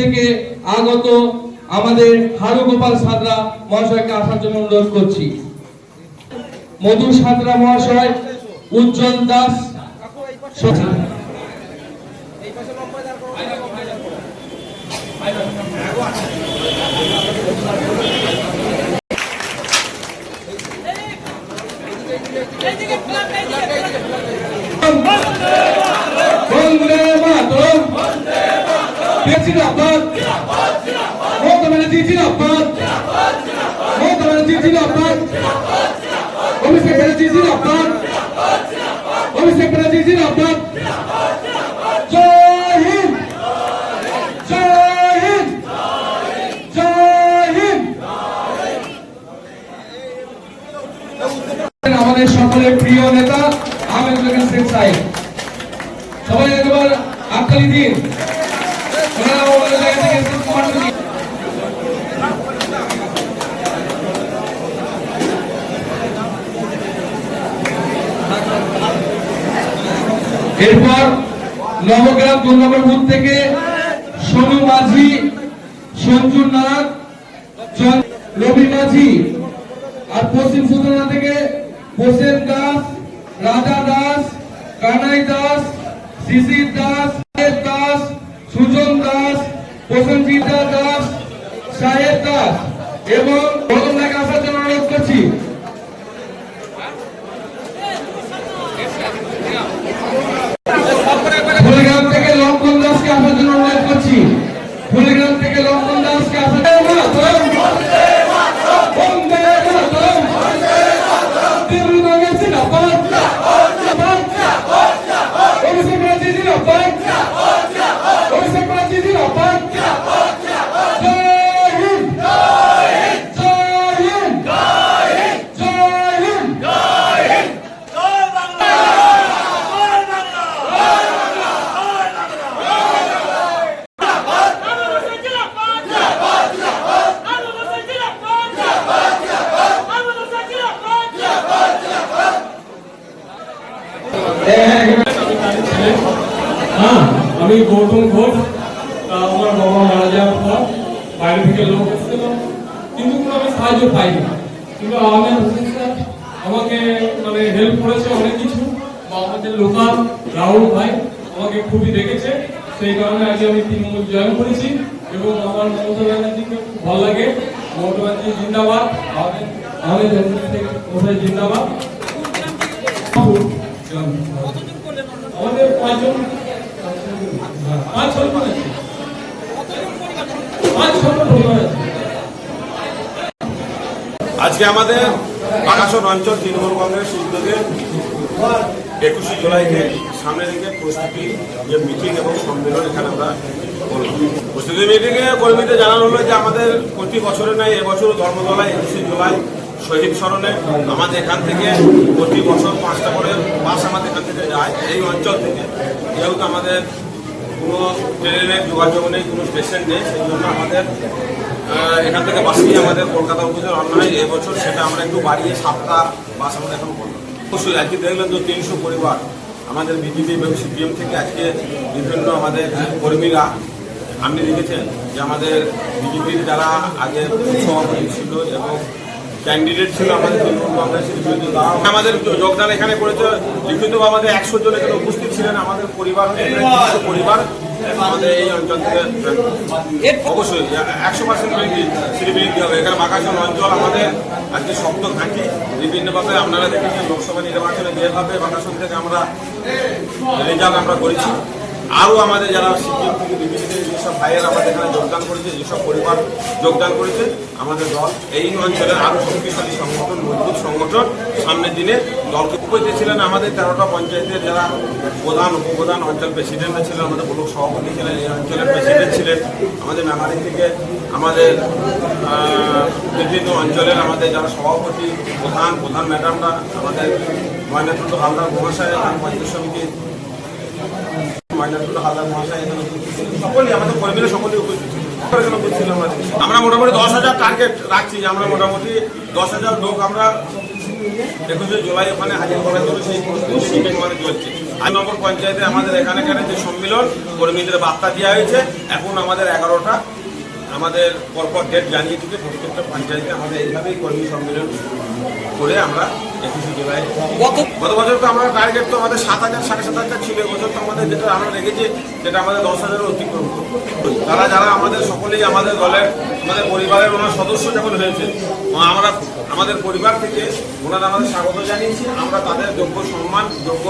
থেকে আগত আমাদের হারু গোপাল সাদরা মহাশয়কে আসার জন্য অনুরোধ করছি। মধু সাদরা মহাশয়, উজ্জ্বল দাস সচিব বন্দে মাতরম। আপনার মমতা ব্যানার্জি জিন্দাবাদ। মমতা ব্যানার্জি জিন্দাবাদ। অভিষেক ব্যানার্জি জিন্দাবাদ। অভিষেক ব্যানার্জি জিন্দাবাদ। জয় হিন্দ। জয় হিন্দ। জয় হিন্দ। আমাদের সকলের প্রিয় নেতা আহমেদ শেখ সাহেব। সবাই একবার হাততালি দিন। এরপর নবগ্রাম দু নম্বর বুথ থেকে সোনু মাঝি সঞ্জু নাথ রবি মাঝি আর পশ্চিম সুতনা থেকে হোসেন দাস, রাজা দাস, কানাই দাস শিশির দাস দাস সুজন দাস প্রসেনজিৎ দাস সাহেব দাস এবং অনুরোধ করছি ফুলগ্রাম থেকে লক্ষণ দাসকে আসার জন্য অনুরোধ করছি ফুলগ্রাম থেকে লক্ষণ দাসকে আসার জন্য বন্দে মাতরম তৃণমূল কংগ্রেস জিন্দাবাদ অভিষেক ব্যানার্জি জিন্দাবাদ অভিষেক ব্যানার্জি জিন্দাবাদ জয় হিন্দ জয় হিন্দ জয় হিন্দ হ্যাঁ আমি গৌতম ঘোষ আমার বাবা মারা যাওয়ার পর বাইরে থেকে লোক এসেছিল। কিন্তু কোনো আমি সাহায্য পাইনি। কিন্তু আহমেদ হোসেন স্যার আমাকে মানে হেল্প করেছে অনেক কিছু। বা আমাদের লোকাল রাহুল ভাই আমাকে খুবই দেখেছে। সেই কারণে আজকে আমি তৃণমূল জয়েন করেছি এবং আমার মমতা ব্যানার্জিকে খুব ভালো লাগে। মমতা ব্যানার্জি জিন্দাবাদ। আহমেদ হোসেন জিন্দাবাদ। আমাদের পাঁচজন আজকে আমাদের বাগাসন অঞ্চল তৃণমূল কংগ্রেস উদ্যোগে একুশে জুলাইকে সামনে রেখে প্রস্তুতি, যে মিটিং এবং সম্মেলন এখানে আমরা প্রস্তুতি মিটিংয়ে কর্মীদের জানানো হলো যে আমাদের প্রতি বছরে নাই এবছর ধর্মতলায় একুশে জুলাই শহীদ স্মরণে আমাদের এখান থেকে প্রতি বছর পাঁচটা করে আমাদের থেকে যায় এই অঞ্চল থেকে। যেহেতু আমাদের কোনো ট্রেনের যোগাযোগ নেই, কোনো স্টেশন নেই, সেই জন্য আমাদের এখান থেকে বাস নিয়ে আমাদের কলকাতা অফিসে রান্না হয় এবছর সেটা আমরা একটু বাড়িয়ে সাতটা বাস আমরা এখন অবশ্যই আজকে দেখলেন তো তিনশো পরিবার। আমাদের বিজেপি এবং সিপিএম থেকে আজকে বিভিন্ন আমাদের কর্মীরা আপনি দেখেছেন যে আমাদের বিজেপির যারা আগে সভাপতি ছিল এবং ক্যান্ডিডেট ছিল আমাদের তৃণমূল কংগ্রেসের তারাও আমাদের যোগদান এখানে করেছে, লিখিত আমাদের একশো জন এখানে উপস্থিত ছিলেন, আমাদের পরিবার পরিবার। আমাদের এই অঞ্চল থেকে অবশ্যই একশো পার্সেন্ট সিলিবিলিটি হবে। এখানে বাকাশন অঞ্চল আমাদের আজকে শক্ত ঘাঁটি বিভিন্নভাবে আপনারা দেখেছেন, লোকসভা নির্বাচনে যেভাবে বাকাশন থেকে আমরা রেজাল্ট আমরা করেছি। আরও আমাদের যারা সিপিএম থেকে বিভিন্ন যেসব ভাইয়ের আমাদের এখানে যোগদান করেছে, যেসব পরিবার যোগদান করেছে, আমাদের দল এই অঞ্চলের আরও শক্তিশালী সংগঠন, মজবুত সংগঠন সামনের দিনে দলকে উপস্থিত ছিলেন আমাদের তেরোটা পঞ্চায়েতের যারা প্রধান, উপপ্রধান অঞ্চল প্রেসিডেন্টরা ছিলেন, আমাদের ব্লক সভাপতি ছিলেন, এই অঞ্চলের প্রেসিডেন্ট ছিলেন, আমাদের মেমারি থেকে আমাদের বিভিন্ন অঞ্চলের আমাদের যারা সভাপতি, প্রধান প্রধান ম্যাডামরা, আমাদের ময়নাতুল্লাহ হালদার মহাশয় পঞ্চায়েত সমিতির হালদার মহাশয় এখানে সকলেই আমাদের কর্মীরা সকলেই উপস্থিত আমরা মোটামুটি দশ হাজার টার্গেট রাখছি যে আমরা মোটামুটি দশ হাজার লোক আমরা একুশে জুলাই ওখানে হাজির করার জন্য সেই প্রস্তুতি চলছে। আট নম্বর পঞ্চায়েতে আমাদের এখানে এখানে যে সম্মেলন কর্মীদের বার্তা দেওয়া হয়েছে এখন আমাদের এগারোটা আমাদের পরপর ডেট জানিয়ে দিতে প্রত্যেকটা পঞ্চায়েতে আমাদের এইভাবেই কর্মী সম্মেলন করে আমরা একুশে জুলাই গত বছর তো আমরা টার্গেট তো আমাদের সাত হাজার সাড়ে সাত হাজার ছিল। এবছর তো আমাদের যেটা আমরা রেখেছি সেটা আমাদের দশ হাজারের অতিক্রম। তারা যারা আমাদের সকলেই আমাদের দলের আমাদের পরিবারের ওনার সদস্য যখন হয়েছে আমরা আমাদের পরিবার থেকে ওনারা আমাদের স্বাগত জানিয়েছি আমরা তাদের যোগ্য সম্মান যোগ্য